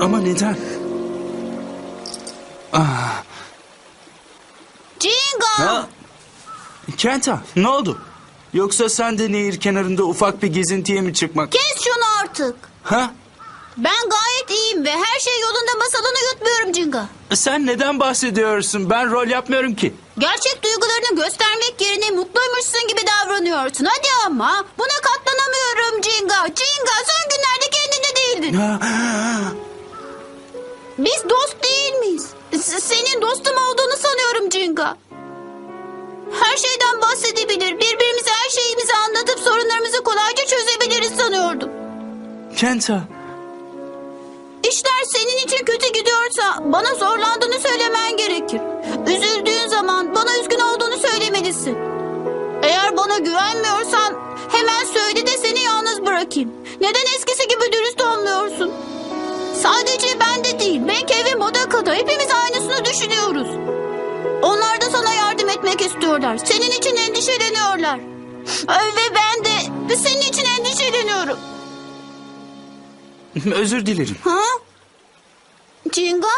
Ama neden? Jingo! Ha? Kenta ne oldu? Yoksa sen de nehir kenarında ufak bir gezintiye mi çıkmak? Kes şunu artık. Ha? Ben gayet iyiyim ve her şey yolunda masalını yutmuyorum Jingo. Sen neden bahsediyorsun? Ben rol yapmıyorum ki. Gerçek duygularını göstermek yerine mutluymuşsun gibi davranıyorsun. Hadi ama buna katlanamıyorum Jingo. Jingo son günlerde kendinde değildin. Biz dost değil miyiz? S- senin dostum olduğunu sanıyorum Jingo. Her şeyden bahsedebilir, birbirimize her şeyimizi anlatıp sorunlarımızı kolayca çözebiliriz sanıyordum. Kenta. İşler senin için kötü gidiyorsa bana zorlandığını söylemen gerekir. Üzüldüğün zaman bana üzgün olduğunu söylemelisin. Eğer bana güvenmiyorsan hemen söyle de seni yalnız bırakayım. Neden eskisi gibi dürüst olmuyorsun? Sadece ben de değil, belki ve Modaka'da hepimiz aynısını düşünüyoruz. Onlar da sana yardım etmek istiyorlar. Senin için endişeleniyorlar. Ve ben de senin için endişeleniyorum. Özür dilerim. Ha? Cinga?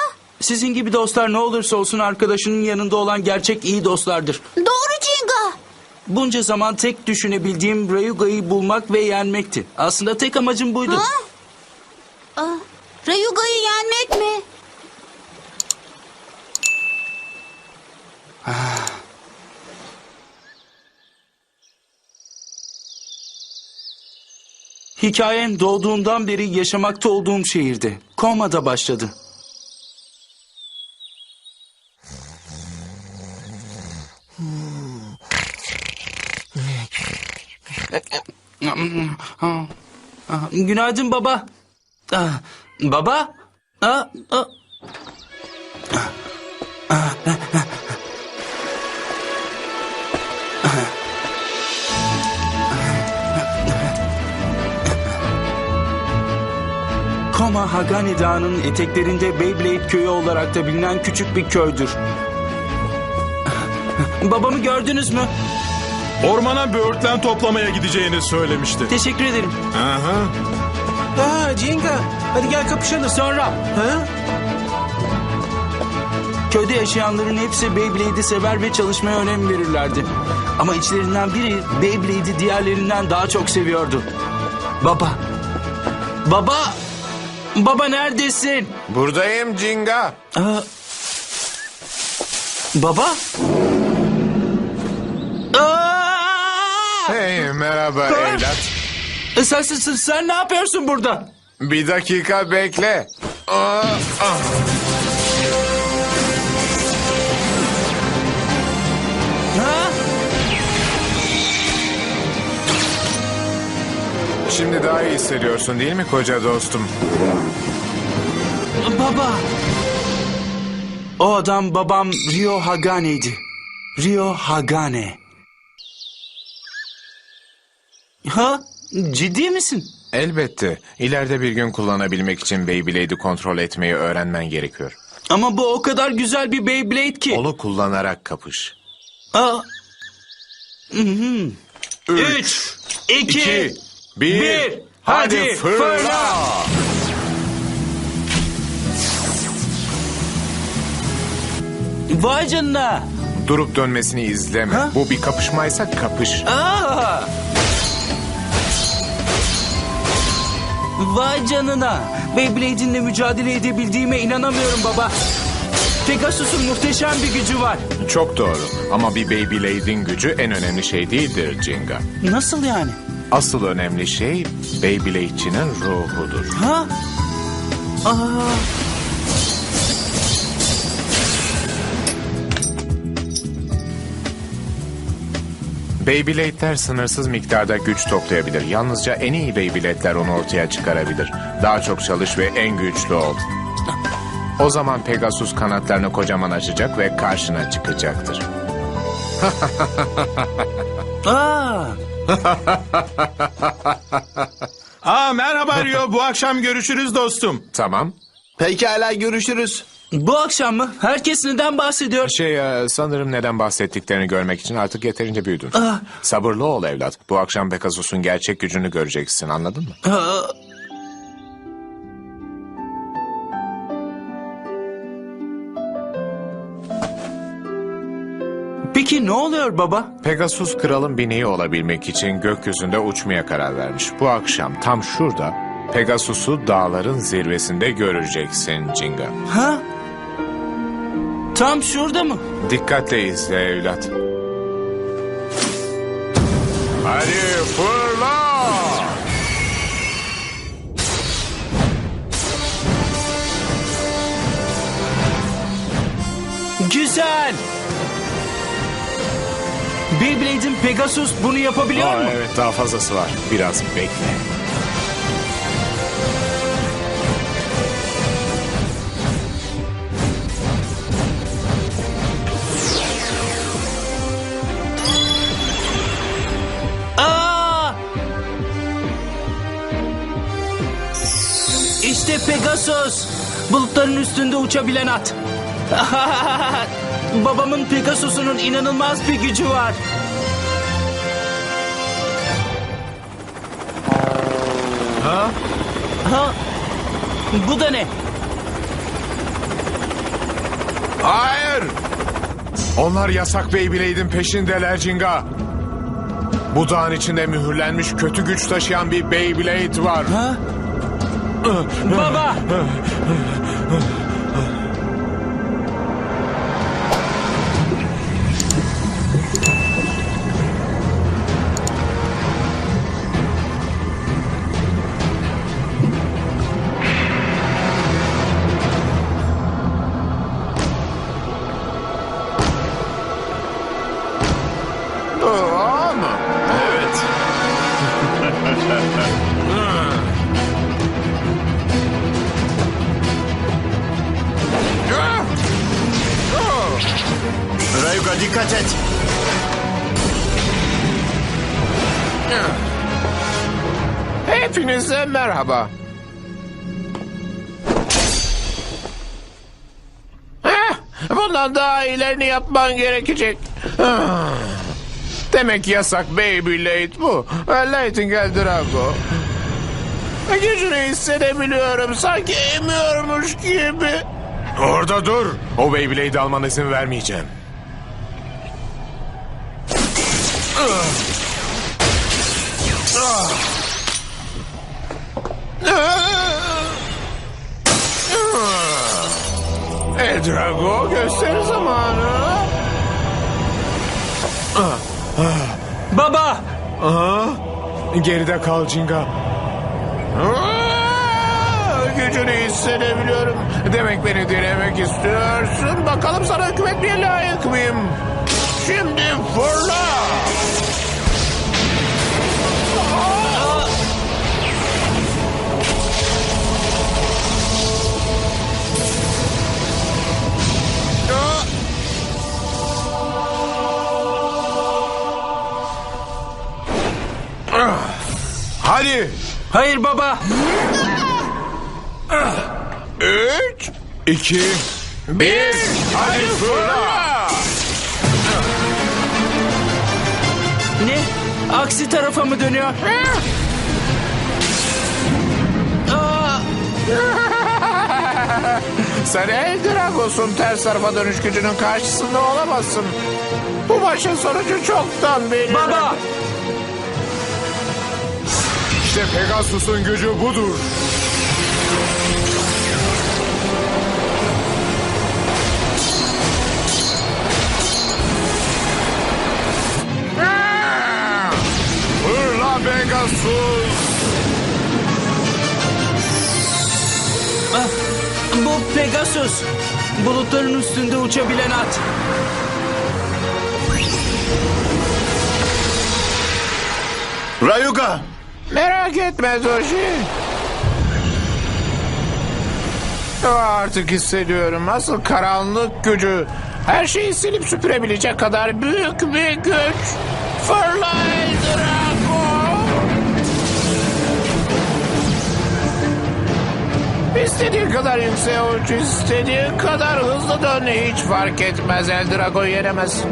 Sizin gibi dostlar ne olursa olsun arkadaşının yanında olan gerçek iyi dostlardır. Doğru Cinga. Bunca zaman tek düşünebildiğim Rayuga'yı bulmak ve yenmekti. Aslında tek amacım buydu. Ha? Aa, Rayuga'yı yenmek mi? Hikayem doğduğumdan beri yaşamakta olduğum şehirde. Koma'da başladı. Günaydın baba. Ah, Baba? Ah, ah. Koma Hagani Dağı'nın eteklerinde Beyblade köyü olarak da bilinen küçük bir köydür. Babamı gördünüz mü? Ormana böğürtlen toplamaya gideceğini söylemişti. Teşekkür ederim. Aha. Aa Cenga hadi gel kapışalım. Sonra Ha? köyde yaşayanların hepsi Beyblade'i sever ve çalışmaya önem verirlerdi. Ama içlerinden biri Beyblade'i diğerlerinden daha çok seviyordu. Baba. Baba. Baba neredesin? Buradayım Cinga. Aa, baba? Aa! Hey merhaba evlat. Sen, sen, sen, sen ne yapıyorsun burada? Bir dakika bekle. Aa, ah. Ha? Şimdi daha iyi hissediyorsun değil mi koca dostum? Baba. O adam babam Rio Hagane'ydi. Rio Hagane. Ha? Ciddi misin? Elbette. İleride bir gün kullanabilmek için Beyblade'i kontrol etmeyi öğrenmen gerekiyor. Ama bu o kadar güzel bir Beyblade ki. Onu kullanarak kapış. Aa. Hı hı. Üç, iki, İki, bir, bir. hadi, Hadi fırla. fırla. Vay canına. Durup dönmesini izleme. Ha? Bu bir kapışmaysa kapış. Aa! Vay canına. Beyblade'inle mücadele edebildiğime inanamıyorum baba. Pegasus'un muhteşem bir gücü var. Çok doğru. Ama bir Beyblade'in gücü en önemli şey değildir Cinga. Nasıl yani? Asıl önemli şey Beyblade'çinin ruhudur. Ha? Aa! Beyblade'ler sınırsız miktarda güç toplayabilir. Yalnızca en iyi Beyblade'ler onu ortaya çıkarabilir. Daha çok çalış ve en güçlü ol. O zaman Pegasus kanatlarını kocaman açacak ve karşına çıkacaktır. Aa! Aa merhaba Rio. Bu akşam görüşürüz dostum. Tamam. Pekala görüşürüz. Bu akşam mı? Herkes neden bahsediyor? Şey e, sanırım neden bahsettiklerini görmek için artık yeterince büyüdün. Ah. Sabırlı ol evlat. Bu akşam Pegasus'un gerçek gücünü göreceksin anladın mı? Ah. Peki ne oluyor baba? Pegasus kralın bineği olabilmek için gökyüzünde uçmaya karar vermiş. Bu akşam tam şurada Pegasus'u dağların zirvesinde göreceksin Cinga. Ha? Tam şurada mı? Dikkatle izle evlat. Hadi fırla! Güzel. Beyblade'in Pegasus bunu yapabiliyor Aa, mu? evet daha fazlası var. Biraz bekle. Pegasus. Bulutların üstünde uçabilen at. Babamın Pegasus'unun inanılmaz bir gücü var. Ha? Ha? Bu da ne? Hayır! Onlar yasak Beyblade'in peşindeler Jinga. Bu dağın içinde mühürlenmiş kötü güç taşıyan bir Beyblade var. Ha? Baba! Aa dikkat et. Hepinize merhaba. Heh, bundan daha iyilerini yapman gerekecek. Ah. Demek yasak Beyblade bu. Nightingale Drago. Gücünü hissedebiliyorum. Sanki emiyormuş gibi. Orada dur. O Beyblade'i almana izin vermeyeceğim. El Drago gösteri zamanı. Baba! Aha. Geride kal Jinga. Aa, Gücünü hissedebiliyorum. Demek beni denemek istiyorsun. Bakalım sana hükmetmeye layık mıyım? Şimdi fırla. Hadi. Hayır baba! Üç, iki, bir. Hadi fırla. Aksi tarafa mı dönüyor? Aa! Sen El Dragos'un ters tarafa dönüş gücünün karşısında olamazsın. Bu maçın sonucu çoktan belli. Baba! İşte Pegasus'un gücü budur. Pegasus. Ah, Bu Pegasus. Bulutların üstünde uçabilen at. Rayuga. Merak etme Doji. Artık hissediyorum. Asıl karanlık gücü. Her şeyi silip süpürebilecek kadar büyük bir güç. Fırla kadar yükseğe uç, istediğin kadar hızlı dön. Hiç fark etmez El Drago'yu yenemez.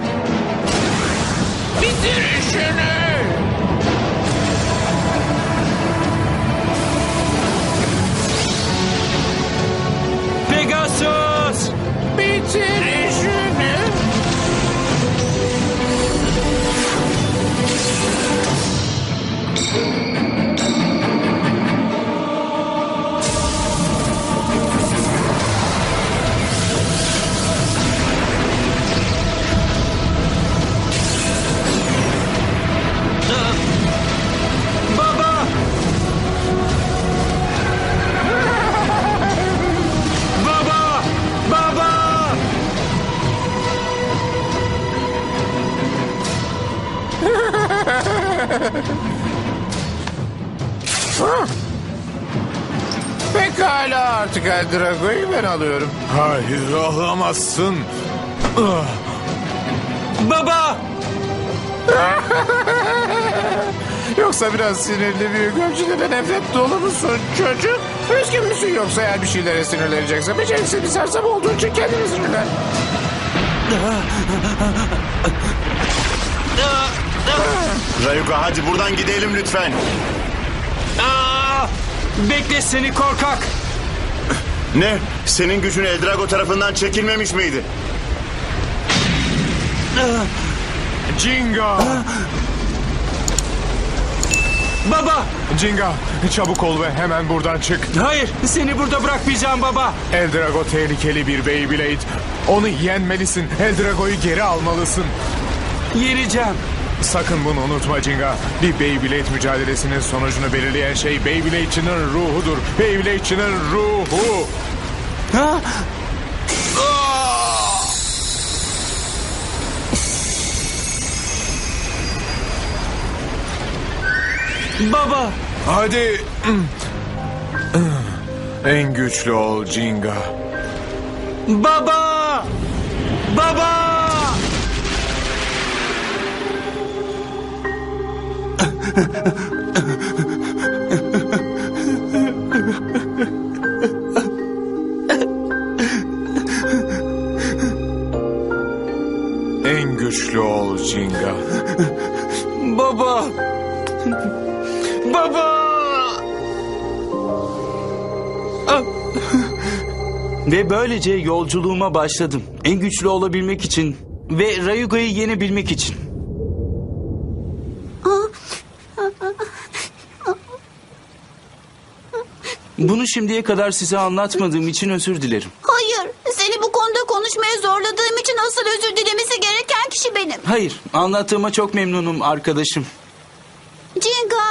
Bitir işini. Pegasus! Bitir El Drago'yu ben alıyorum. Hayır alamazsın. Baba! Yoksa biraz sinirli bir gömçüde ve nefret dolu musun çocuk? Üzgün müsün yoksa eğer bir şeylere sinirleneceksen beceriksiz bir sersem olduğun için kendini sinirlen. Rayuga hadi buradan gidelim lütfen. Aa! Bekle seni korkak! Ne? Senin gücün Eldrago tarafından çekilmemiş miydi? Jinga. Baba! Jinga çabuk ol ve hemen buradan çık. Hayır, seni burada bırakmayacağım baba. Eldrago tehlikeli bir Beyblade. Onu yenmelisin. Eldrago'yu geri almalısın. Yeneceğim. Sakın bunu unutma Jinga. Bir Beyblade mücadelesinin sonucunu belirleyen şey Beyblade'çinin ruhudur. Beyblade'çinin ruhu. Ha? Baba! Hadi. En güçlü ol Jinga. Baba! Baba! En güçlü ol Jinga. Baba! Baba! Ah! Ve böylece yolculuğuma başladım. En güçlü olabilmek için ve Rayuga'yı yenebilmek için. Bunu şimdiye kadar size anlatmadığım için özür dilerim. Hayır, seni bu konuda konuşmaya zorladığım için asıl özür dilemesi gereken kişi benim. Hayır, anlattığıma çok memnunum arkadaşım. Cinga,